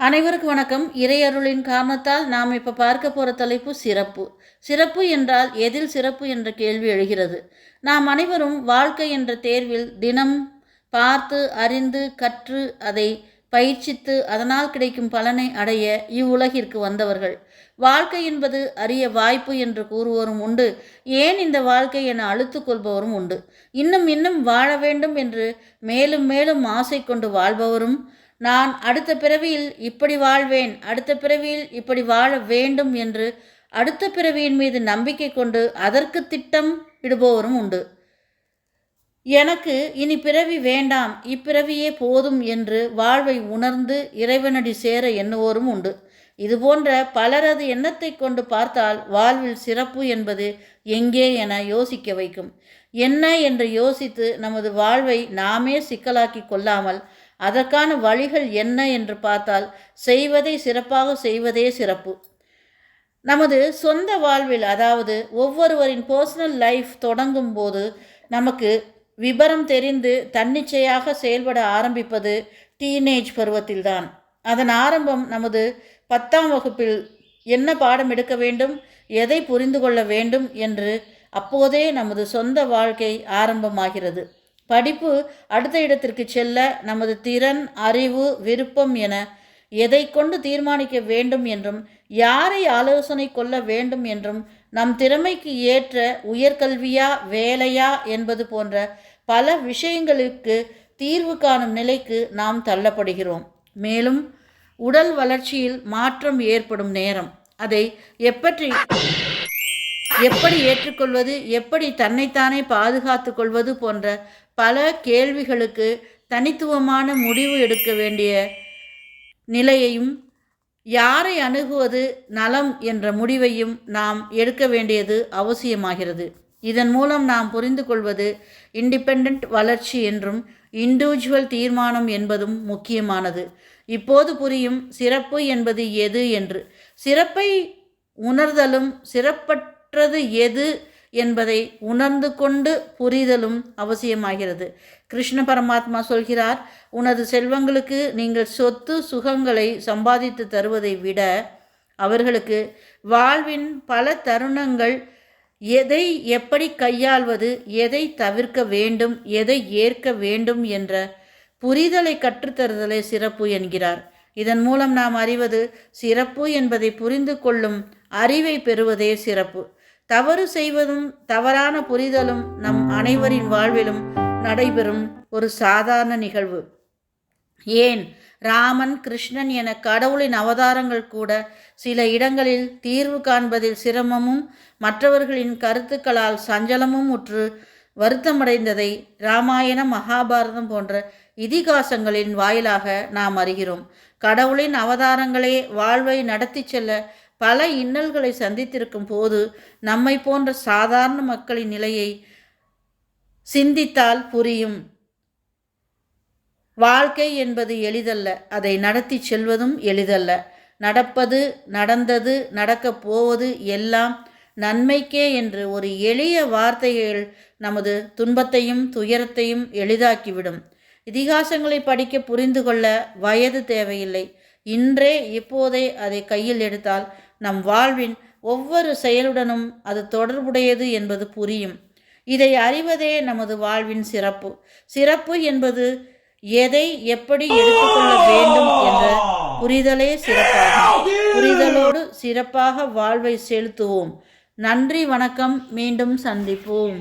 அனைவருக்கும் வணக்கம். இறையருளின் காரணத்தால் நாம் இப்போ பார்க்க போகிற தலைப்பு சிறப்பு. சிறப்பு என்றால் எதில் சிறப்பு என்ற கேள்வி எழுகிறது. நாம் அனைவரும் வாழ்க்கை என்ற தேர்வில் தினம் பார்த்து அறிந்து கற்று அதை பயிற்சித்து அதனால் கிடைக்கும் பலனை அடைய இவ்வுலகிற்கு வந்தவர்கள். வாழ்க்கை என்பது அரிய வாய்ப்பு என்று கூறுவோரும் உண்டு. ஏன் இந்த வாழ்க்கை என அழுத்து கொள்பவரும் உண்டு. இன்னும் இன்னும் வாழ வேண்டும் என்று மேலும் மேலும் ஆசை கொண்டு வாழ்பவரும் நான் அடுத்த பிறவியில் இப்படி வாழ்வேன் அடுத்த பிறவியில் இப்படி வாழ வேண்டும் என்று அடுத்த பிறவியின் மீது நம்பிக்கை கொண்டு அதற்கு திட்டம் இடுபவரும் உண்டு. எனக்கு இனி பிறவி வேண்டாம் இப்பிறவியே போதும் என்று வாழ்வை உணர்ந்து இறைவனடி சேர எண்ணுவோரும் உண்டு. இதுபோன்ற பலரது எண்ணத்தை கொண்டு பார்த்தால் வாழ்வில் சிறப்பு என்பது எங்கே என யோசிக்க வைக்கும். என்ன என்று யோசித்து நமது வாழ்வை நாமே சிக்கலாக்கி கொள்ளாமல் அதற்கான வழிகள் என்ன என்று பார்த்தால் செய்வதை சிறப்பாக செய்வதே சிறப்பு. நமது சொந்த வாழ்வில் அதாவது ஒவ்வொருவரின் பர்சனல் லைஃப் தொடங்கும் போது நமக்கு விபரம் தெரிந்து தன்னிச்சையாக செயல்பட ஆரம்பிப்பது டீனேஜ் பருவத்தில்தான். அதன் ஆரம்பம் நமது பத்தாம் வகுப்பில் என்ன பாடம் எடுக்க வேண்டும் எதை புரிந்து கொள்ள வேண்டும் என்று அப்போதே நமது சொந்த வாழ்க்கை ஆரம்பமாகிறது. படிப்பு அடுத்த இடத்திற்கு செல்ல நமது திறன் அறிவு விருப்பம் என எதை கொண்டு தீர்மானிக்க வேண்டும் என்றும் யாரை ஆலோசனை கொள்ள வேண்டும் என்றும் நம் திறமைக்கு ஏற்ற உயர்கல்வியா வேலையா என்பது போன்ற பல விஷயங்களுக்கு தீர்வு காணும் நிலைக்கு நாம் தள்ளப்படுகிறோம். மேலும் உடல் வளர்ச்சியில் மாற்றம் ஏற்படும் நேரம். அதை எப்பற்றி எப்படி ஏற்றுக்கொள்வது எப்படி தன்னைத்தானே பாதுகாத்து கொள்வது போன்ற பல கேள்விகளுக்கு தனித்துவமான முடிவு எடுக்க வேண்டிய நிலையையும் யாரை அணுகுவது நலம் என்ற முடிவையும் நாம் எடுக்க வேண்டியது அவசியமாகிறது. இதன் மூலம் நாம் புரிந்து கொள்வது இண்டிபெண்ட் வளர்ச்சி என்றும் இண்டிவிஜுவல் தீர்மானம் என்பதும் முக்கியமானது. இப்போது புரியும் சிறப்பு என்பது எது என்று. சிறப்பை உணர்தலும் சிறப்பற்றது எது என்பதை உணர்ந்து கொண்டு புரிதலும் அவசியமாகிறது. கிருஷ்ண பரமாத்மா சொல்கிறார் உனது செல்வங்களுக்கு நீங்கள் சொத்து சுகங்களை சம்பாதித்து தருவதை விட அவர்களுக்கு வாழ்வின் பல தருணங்கள் எதை எப்படி கையாள்வது எதை தவிர்க்க வேண்டும் எதை ஏற்க வேண்டும் என்ற புரிதலை கற்றுத்தருதலே சிறப்பு என்கிறார். இதன் மூலம் நாம் அறிவது சிறப்பு என்பதை புரிந்து கொள்ளும் அறிவை பெறுவதே சிறப்பு. தவறு செய்வதும் தவறான புரிதலும் நம் அனைவரின் வாழ்விலும் நடைபெறும் ஒரு சாதாரண நிகழ்வு. ஏன்? ராமன் கிருஷ்ணன் என கடவுளின் அவதாரங்கள் கூட சில இடங்களில் தீர்வு காண்பதில் சிரமமும் மற்றவர்களின் கருத்துக்களால் சஞ்சலமும் உற்று வருத்தமடைந்ததை ராமாயணம் மகாபாரதம் போன்ற இதிகாசங்களின் வாயிலாக நாம் அறிகிறோம். கடவுளின் அவதாரங்களே வாழ்வை நடத்தி செல்ல பல இன்னல்களை சந்தித்திருக்கும் போது நம்மை போன்ற சாதாரண மக்களின் நிலையை சிந்தித்தால் புரியும். வாழ்க்கை என்பது எளிதல்ல. அதை நடத்தி செல்வதும் எளிதல்ல. நடப்பது நடந்தது நடக்கப் போவது எல்லாம் நன்மைக்கே என்று ஒரு எளிய வார்த்தைகள் நமது துன்பத்தையும் துயரத்தையும் எளிதாக்கிவிடும். இதிகாசங்களை படிக்க புரிந்து கொள்ள வயது தேவையில்லை. இன்றே இப்போதே அதை கையில் எடுத்தால் நம் வாழ்வின் ஒவ்வொரு செயலுடனும் அது தொடர்புடையது என்பது புரியும். இதை அறிவதே நமது வாழ்வின் சிறப்பு. சிறப்பு என்பது எதை எப்படி எடுத்துக்கொள்ள வேண்டும் என்ற புரிதலே சிறப்பாகும். புரிதலோடு சிறப்பாக வாழ்வை செலுத்துவோம். நன்றி வணக்கம். மீண்டும் சந்திப்போம்.